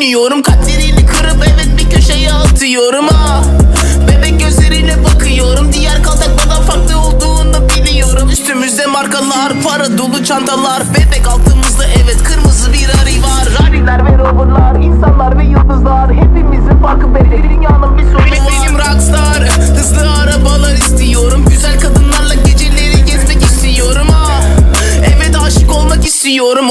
etmiyorum Kaderini kırıp evet bir köşeye atıyorum ha. Bebek gözleriyle bakıyorum Diğer kaltakmadan farklı olduğunu biliyorum. Üstümüzde markalar para dolu çantalar Bebek altımızda evet kırmızı bir arı var. Rariler ve roverlar insanlar ve yıldızlar Hepimizin farkı belli. Dünyanın bir sonu var Benim rockstar hızlı arabalar istiyorum. Güzel kadınlarla geceleri gezmek istiyorum ha. Evet aşık olmak istiyorum.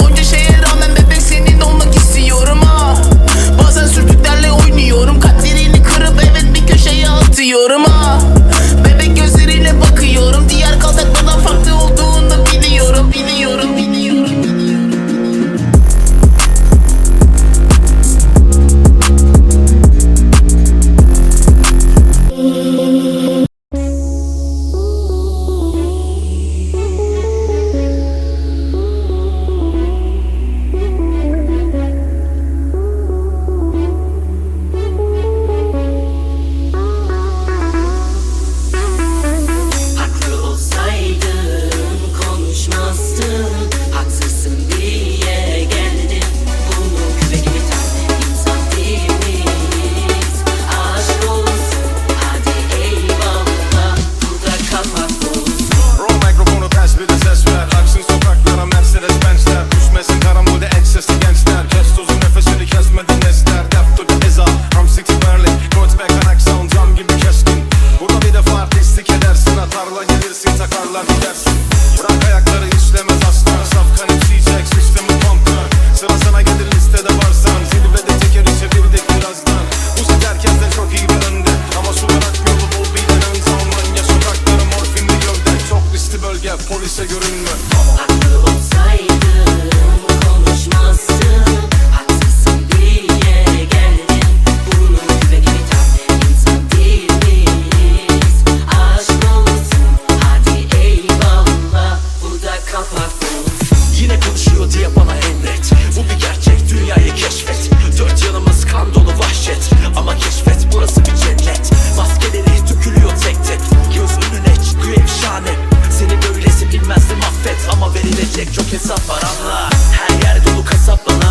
çok iyi bir önde Ama sularak yolu bul birden ön zaman Ya sokakları morfinli gövde. Çok riskli bölge polise görünme. Haklı olsaydım Bu bir gerçek dünyayı keşfet. Dört yanımız kan dolu vahşet. Ama keşfet Çekilecek çok hesap var anla. Her yer dolu kasaplan